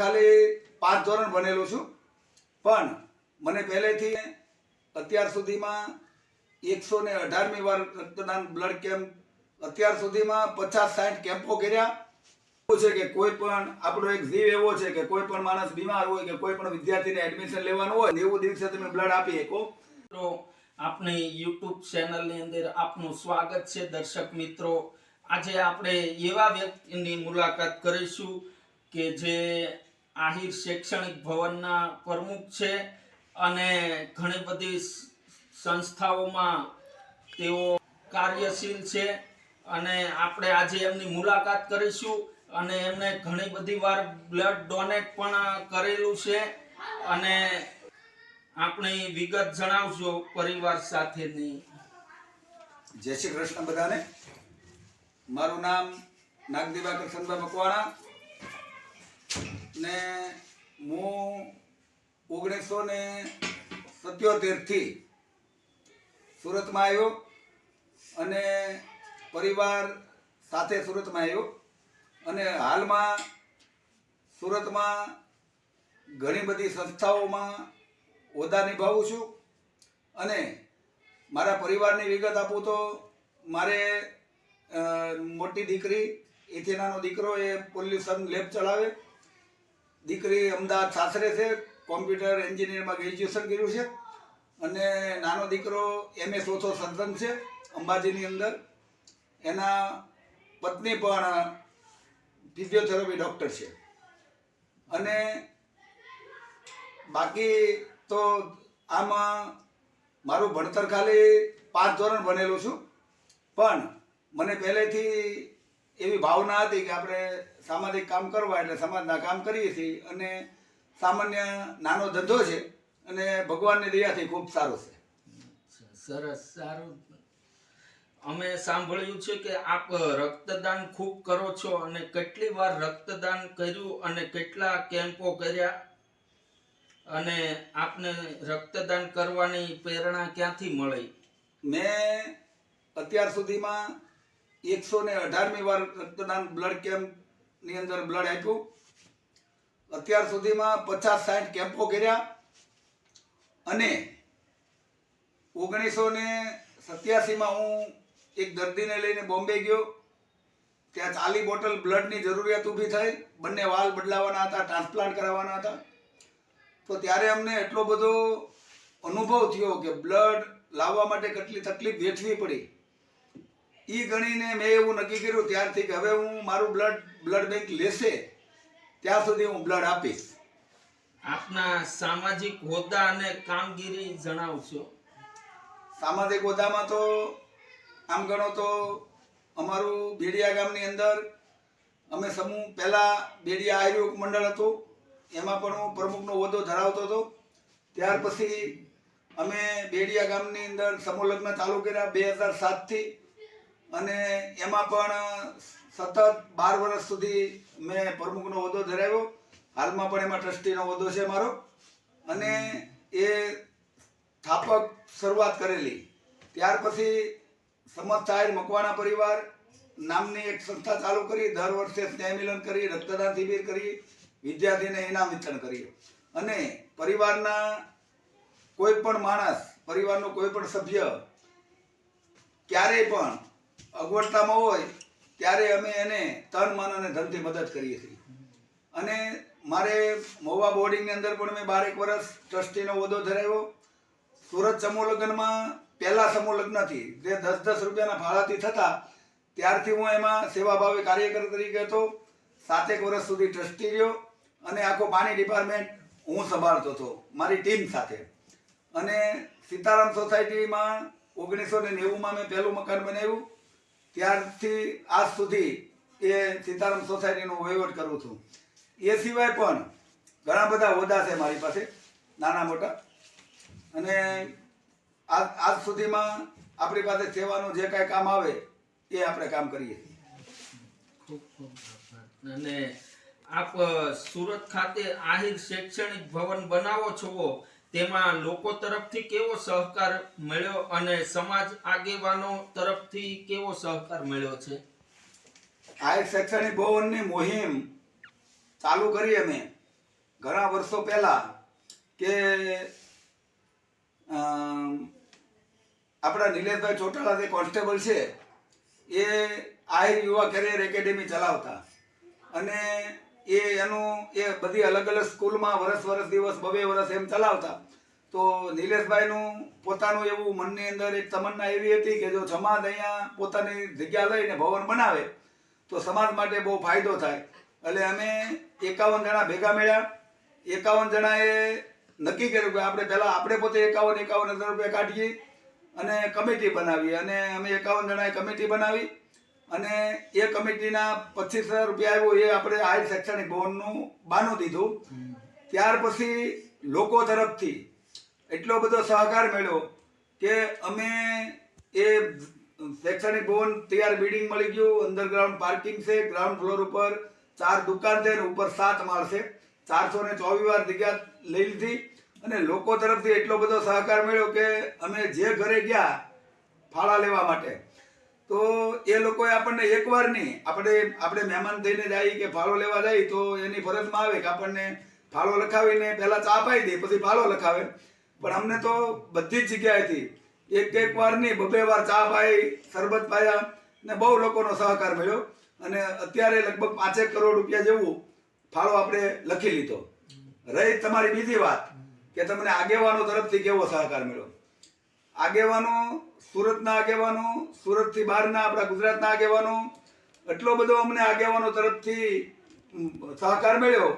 ખાલી પાંચ ધોરણ ભણેલો છું. પણ મને પહેલેથી અત્યાર સુધીમાં એકસો ને અઢારમી વાર રક્તદાન બ્લડ કેમ્પ અત્યાર સુધીમાં પચાસ સાઠ કેમ્પો કર્યા. એવું છે કે કોઈ પણ આપણો એક જીવ એવો છે કે કોઈ પણ માણસ બીમાર હોય કે કોઈ પણ વિદ્યાર્થીને એડમિશન લેવાનું હોય એવું દિવસે તમે બ્લડ આપી શકો. તો આપની યુટ્યુબ ચેનલની અંદર આપનું સ્વાગત છે, દર્શક મિત્રો. આજે આપણે એવા વ્યક્તિની મુલાકાત કરીશું કે જે આહિર શૈક્ષણિક ભવનના પ્રમુખ છે અને ઘણી બધી સંસ્થાઓમાં તેઓ કાર્યશીલ છે અને આપણે આજે એમની મુલાકાત કરીશું અને એમણે ઘણી બધી વાર બ્લડ ડોનેટ પણ કરેલું છે અને આપણી વિગત જણાવજો પરિવાર સાથેની. જય શ્રી કૃષ્ણ બધાને. મારું નામ નાગદેવા કૃષ્ણભાઈ મકવાણા. ને હું ઓગણીસો ને સત્યોતેરથી સુરતમાં આવ્યો અને પરિવાર સાથે સુરતમાં આવ્યો. અને હાલમાં સુરતમાં ઘણી બધી સંસ્થાઓમાં હોદ્દા નિભાવું છું. અને મારા પરિવારની વિગત આપું તો મારે મોટી દીકરી, એથી નાનો દીકરો એ પોલ્યુશન લેબ ચલાવે. દીકરી અમદાવાદ સાસરે છે, કોમ્પ્યુટર એન્જિનિયરમાં ગ્રેજ્યુએશન કર્યું છે અને નાનો દીકરો એમએ ચોથો સદન છે, અંબાજીની અંદર. એના પત્ની પણ ફિઝિયોથેરાપી ડૉક્ટર છે. અને બાકી તો આમાં મારું ભણતર ખાલી પાંચ ધોરણ ભણેલું છું. પણ મને પહેલેથી એવી ભાવના હતી કે આપણે સામાજિક કામ કરવા એટલે સમાજના કામ કરીએ છીએ અને સામાન્ય નાનો ધંધો છે અને ભગવાનની દયાથી ખૂબ સારો છે. સરસ સારું. અમે સાંભળ્યું છે કે આપ રક્તદાન ખૂબ કરો છો અને કેટલી વાર રક્તદાન કર્યું અને કેટલા કેમ્પો કર્યા? અને આપને રક્તદાન કરવાની પ્રેરણા ક્યાંથી મળી? મેં અત્યાર સુધીમાં એકસો ને અઢારમી વાર રક્તદાન બ્લડ કેમ્પની અંદર બ્લડ આપ્યું. અત્યાર સુધીમાં પચાસ સાઠ કેમ્પો કર્યા અને ઓગણીસો ને સત્યાસીમાં હું એક દર્દીને લઈને બોમ્બે ગયો. ત્યાં ચાલી બોટલ બ્લડની જરૂરિયાત ઊભી થઈ. બંને વાલ બદલાવાના હતા ટ્રાન્સપ્લાન્ટ કરાવવાના હતા. તો ત્યારે અમને એટલો બધો અનુભવ થયો કે બ્લડ લાવવા માટે કેટલી તકલીફ વેઠવી પડી. એ ગણીને મેં એવું નક્કી કર્યું ત્યારથી કે હવે હું મારું બ્લડ બ્લડ બેંક લેશે ત્યાં સુધી હું બ્લડ આપીશ. આપના સામાજિક હોદ્દા અને કામગીરી જણાવશો. સામાજિક હોદ્દામાં તો આમ ગણો તો અમારું બેડિયા ગામની અંદર અમે સમૂહ પહેલાં બેડિયા આયુર્વેદ મંડળ હતું એમાં પણ હું પ્રમુખનો હોદ્દો ધરાવતો હતો. ત્યાર પછી અમે બેડિયા ગામની અંદર સમૂહ લગ્ન ચાલુ કર્યા બે હજાર સાતથી. અને એમાં પણ સતત બાર વર્ષ સુધી મેં પ્રમુખનો હોદ્દો ધરાવ્યો. હાલમાં પણ એમાં ટ્રસ્ટીનો હોદ્દો છે મારો. અને એ સ્થાપક શરૂઆત કરેલી. ત્યાર પછી સમજ સાહેબ મકવાણા પરિવાર નામની એક સંસ્થા ચાલુ કરી, દર વર્ષે સ્નેહ મિલન કરી, રક્તદાન શિબિર કરી, વિદ્યાર્થીને ઇનામ વિતરણ કર્યું. અને પરિવારના કોઈ પણ માણસ, પરિવારનો કોઈ પણ સભ્ય ક્યારેય પણ અગવડતામાં હોય, ત્યારે અમે એને તન, મન અને ધનથી મદદ કરીએ છીએ. અને મારે મહુવા બોર્ડિંગની અંદર પણ મેં બારેક વર્ષ ટ્રસ્ટીનો હોદ્દો ધરાવ્યો. સુરત સમૂહ લગ્નમાં પહેલા સમૂહ લગ્નથી જે દસ દસ રૂપિયાના ભાડાથી થતા, ત્યારથી હું એમાં સેવાભાવી કાર્યકર તરીકે હતો. સાતેક વર્ષ સુધી ટ્રસ્ટી રહ્યો અને આખો પાણી ડિપાર્ટમેન્ટ હું સંભાળતો હતો, મારી ટીમ સાથે. અને સીતારામ સોસાયટીમાં ઓગણીસો ને નેવુંમાં મેં પહેલું મકાન બનાવ્યું. ત્યારથી આજ સુધી એ સીતારામ સોસાયટીનો વહીવટ કરું છું. એ સિવાય પણ ઘણા બધા હોદ્દા છે મારી પાસે, નાના મોટા. અને આજ આજ સુધીમાં આપણી પાસે સેવાનું જે કાંઈ કામ આવે, એ આપણે કામ કરીએ. અને આપ સુરત ખાતે આહિર શૈક્ષણિક ભવન બનાવો છો તેમાં લોકો તરફથી કેવો સહકાર મળ્યો અને સમાજ આગેવાનો તરફથી કેવો સહકાર મળ્યો છે? આ શૈક્ષણિક ભવનની મુહિમ ચાલુ કરી અમે ઘણા વર્ષો પહેલા કે આપણા નિલેશભાઈ ચોટાલા જે કોન્સ્ટેબલ છે, એ આહિર યુવા કેરિયર એકેડેમી ચલાવતા. અને એ એનું એ બધી અલગ અલગ સ્કૂલમાં વરસ વરસ દિવસ બબે વરસ એમ ચલાવતા. તો નિલેશભાઈનું પોતાનું એવું મનની અંદર એક તમન્ના એવી હતી કે જો સમાજ અહીંયા પોતાની જગ્યા લઈને ભવન બનાવે, તો સમાજ માટે બહુ ફાયદો થાય. એટલે અમે એકાવન જણા ભેગા મળ્યા. એકાવન જણાએ નક્કી કર્યું કે આપણે પહેલાં આપણે પોતે એકાવન એકાવન હજાર રૂપિયા કાઢીએ અને કમિટી બનાવી અને અમે એકાવન જણાએ કમિટી બનાવી. અને એ કમિટીના પચીસ હજાર રૂપિયા આવ્યો એ આપણે હાઈ શૈક્ષણિક ભવનનું બાનું દીધું. ત્યાર પછી લોકો તરફથી એટલો બધો સહકાર મળ્યો કે અમે એ શૈક્ષણિક ભવન તૈયાર બિલ્ડિંગ મળી ગયું અંડરગ્રાઉન્ડ પાર્કિંગ છે ગ્રાઉન્ડ ફ્લોર ઉપર ચાર દુકાન છે અને ઉપર સાત માળ છે. ચારસો ને ચોવીસ વાર જગ્યા લઈ લીધી અને લોકો તરફથી એટલો બધો સહકાર મળ્યો કે અમે જે ઘરે ગયા ફાળા લેવા માટે તો એ લોકોએ આપણને એકવાર નહીં, આપણે આપણે મહેમાન થઈને જાય કે ફાળો લેવા જાય તો એની ફરજમાં આવે કે આપણને ફાળો લખાવીને પહેલા ચા પાઈ દે, પછી ફાળો લખાવે. પણ અમને તો બધી જ જગ્યાએથી એક એક વાર નહીં, બબે વાર ચા પાઈ, શરબત પાયા ને બહુ લોકોનો સહકાર મળ્યો. અને અત્યારે લગભગ પાંચેક કરોડ રૂપિયા જેવું ફાળો આપણે લખી લીધો. રહી તમારી બીજી વાત કે તમને આગેવાનો તરફથી કેવો સહકાર મળ્યો? આગેવાનો, સુરતના આગેવાનો, સુરતથી બહારના આપણા ગુજરાતના આગેવાનો, એટલો બધો અમને આગેવાનો તરફથી સહકાર મળ્યો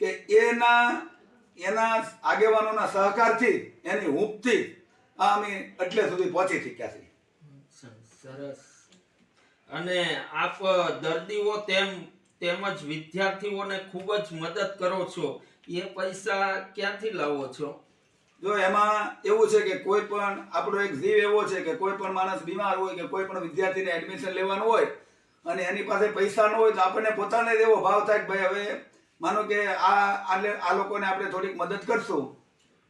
કે એના એના આગેવાનોના સહકારથી, એની હૂંફથી આ અમે એટલે સુધી પહોંચી શક્યા છીએ. સરસ. અને આપ દર્દીઓ તેમ, તેમજ વિદ્યાર્થીઓને ખૂબ જ મદદ કરો છો. એ પૈસા ક્યાંથી લાવો છો? જો એમાં એવું છે કે કોઈ પણ, આપણો એક જીવ એવો છે કે કોઈ પણ માણસ બીમાર હોય કે કોઈ પણ વિદ્યાર્થીને એડમિશન લેવાનું હોય અને એની પાસે પૈસા ન હોય તો આપણને પોતાને જ એવો ભાવ થાય કે ભાઈ હવે માનો કે આ આ લોકોને આપણે થોડીક મદદ કરશું.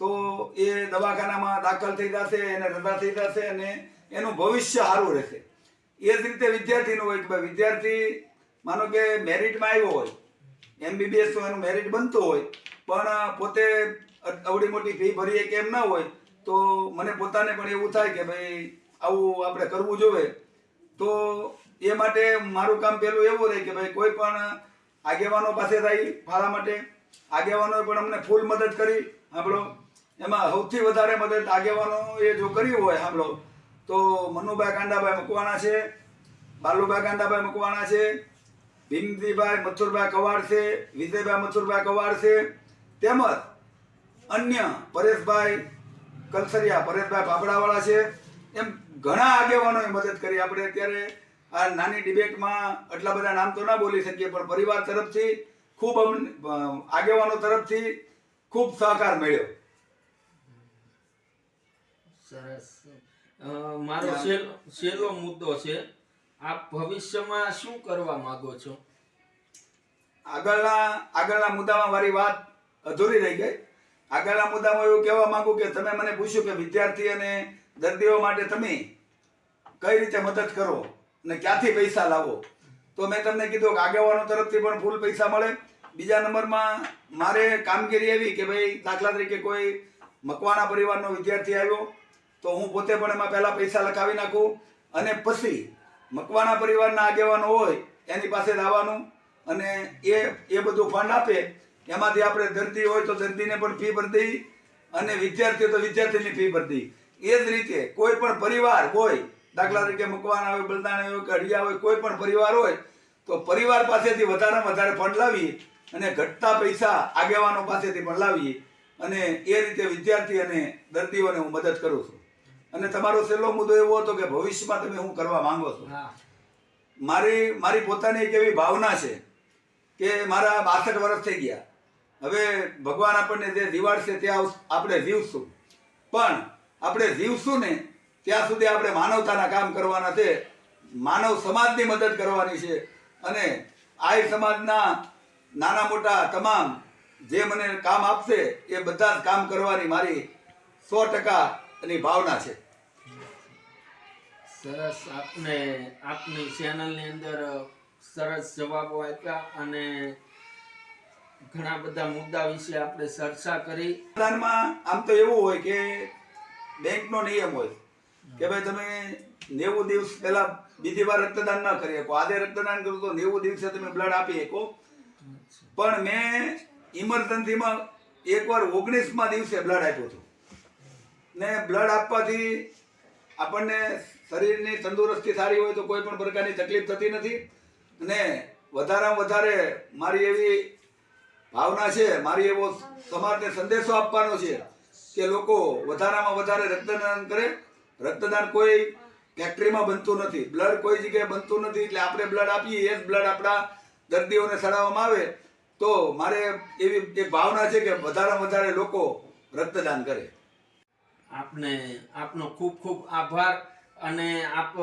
તો એ દવાખાનામાં દાખલ થઈ જશે, એને રજા થઈ જશે અને એનું ભવિષ્ય સારું રહેશે. એ જ રીતે વિદ્યાર્થીનું હોય કે ભાઈ વિદ્યાર્થી માનો કે મેરિટમાં આવ્યો હોય એમબીબીએસ એનું મેરિટ બનતું હોય, પણ પોતે અવડી મોટી ફી ભરીએ કેમ ન હોય, તો મને પોતાને પણ એવું થાય કે ભાઈ, આવું આપણે કરવું જોઈએ. તો એ માટે મારું કામ પહેલું એવું રહે કે ભાઈ, કોઈ પણ આગેવાનો પાસે થાય ફાળા માટે. આગેવાનોએ પણ અમને ફૂલ મદદ કરી આપણો એમાં સૌથી વધારે મદદ આગેવાનો એ જો કરી હોય આપણો તો મનુભાઈ કાંડાભાઈ મકવાણા છે, બાલુભાઈ કાંડાભાઈ મકવાણા છે, ભીમજીભાઈ મથુરભાઈ કવાડ છે, વિજયભાઈ મથુરભાઈ કવાડ છે. તેમજ અન્ય પરેશભાઈ કલસરિયા પરેશભાઈ પાપડાવાળા છે. એમ ઘણા આગેવાનોએ મદદ કરી. આપણે અત્યારે આ નાની ડિબેટમાં આટલા બધા નામ તો ના બોલી શકીએ પણ પરિવાર તરફથી ખૂબ આગેવાનો તરફથી ખૂબ સહકાર મળ્યો. સરસ. મારો છેલ્લો મુદ્દો છે. આપ ભવિષ્યમાં શું કરવા માંગો છો? આગળના આગળના મુદ્દામાં મારી વાત અધૂરી રહી ગઈ. આગળના મુદ્દામાં એવું કહેવા માંગુ કે તમે મને પૂછ્યું કે વિદ્યાર્થી અને દર્દીઓ માટે તમે કઈ રીતે મદદ કરો અને ક્યાંથી પૈસા લાવો? તો મેં તમને કીધું કે આગેવાનો તરફથી પણ ફૂલ પૈસા મળે. બીજા નંબરમાં મારે કામગીરી એવી કે ભાઈ દાખલા તરીકે કોઈ મકવાણા પરિવારનો વિદ્યાર્થી આવ્યો, તો હું પોતે પણ એમાં પહેલાં પૈસા લખાવી નાખું અને પછી મકવાણા પરિવારના આગેવાનો હોય એની પાસે લાવવાનું અને એ એ બધું ફંડ આપે એમાંથી આપણે દર્દી હોય તો દર્દીને પણ ફી ભરી દઈ અને વિદ્યાર્થી તો વિદ્યાર્થીની ફી ભરી દઈ. એ જ રીતે કોઈ પણ પરિવાર હોય દાખલા તરીકે મકવાના હોય બલદાણા હોય કે અડિયા હોય કોઈ પણ પરિવાર હોય તો પરિવાર પાસેથી વધારેમાં વધારે ફંડ લાવી અને ઘટતા પૈસા આગેવાનો પાસેથી પણ લાવી અને એ રીતે વિદ્યાર્થી અને દર્દીઓને હું મદદ કરું છું. અને તમારો છેલ્લો મુદ્દો એવો હતો કે ભવિષ્યમાં તમે હું કરવા માંગો છો? મારી મારી પોતાની એક એવી ભાવના છે કે મારા બાસઠ વર્ષ થઈ ગયા. હવે ભગવાન આપણને જે જીવાડશે ત્યાં આપણે જીવશું. પણ આપણે જીવશું ને ત્યાં સુધી આપણે માનવતાના કામ કરવાના છે. માનવ સમાજની મદદ કરવાની છે. અને આય સમાજના નાના મોટા તમામ જે મને કામ આપશે એ બધા જ કામ કરવાની મારી સો ટકા એની ભાવના છે. સરસ. આપને આપની ચેનલની અંદર સરસ જવાબો આપ્યા અને ઘણા બધા મુદ્દા વિશે આપણે ચર્ચા કરી. રક્તદાનમાં આમ તો એવું હોય કે બેંકનો નિયમ હોય કે ભાઈ તમે નેવું દિવસ પહેલા બીજી વાર રક્તદાન ન કરી શકો. આજે રક્તદાન કરું તો નેવું દિવસે તમે બ્લડ આપી શકો. પણ મેં ઇમરજન્સીમાં એકવાર ઓગણીસમાં દિવસે બ્લડ આપ્યું હતું. ને બ્લડ આપવાથી આપણને શરીરની તંદુરસ્તી સારી હોય તો કોઈ પણ પ્રકારની તકલીફ થતી નથી. અને વધારામાં વધારે મારી એવી ભાવના છે. મારી એવો સમાજને સંદેશો આપવાનો છે કે લોકો વધારામાં વધારે રક્તદાન કરે. રક્તદાન કોઈ ફેક્ટરીમાં બનતું નથી. બ્લડ કોઈ જગ્યાએ બનતું નથી એટલે આપણે બ્લડ આપીએ, એ જ બ્લડ આપણા દર્દીઓને ચડાવવામાં આવે. તો મારે એવી એક ભાવના છે કે વધારેમાં વધારે લોકો રક્તદાન કરે. આપને આપનો ખૂબ ખૂબ આભાર. અને આપ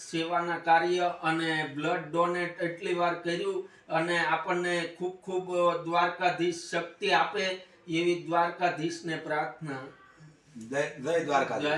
સેવાના કાર્ય અને બ્લડ ડોનેટ એટલી વાર કર્યું અને આપણને ખૂબ ખૂબ દ્વારકાધીશ શક્તિ આપે એવી દ્વારકાધીશને પ્રાર્થના. જય દ્વારકા જય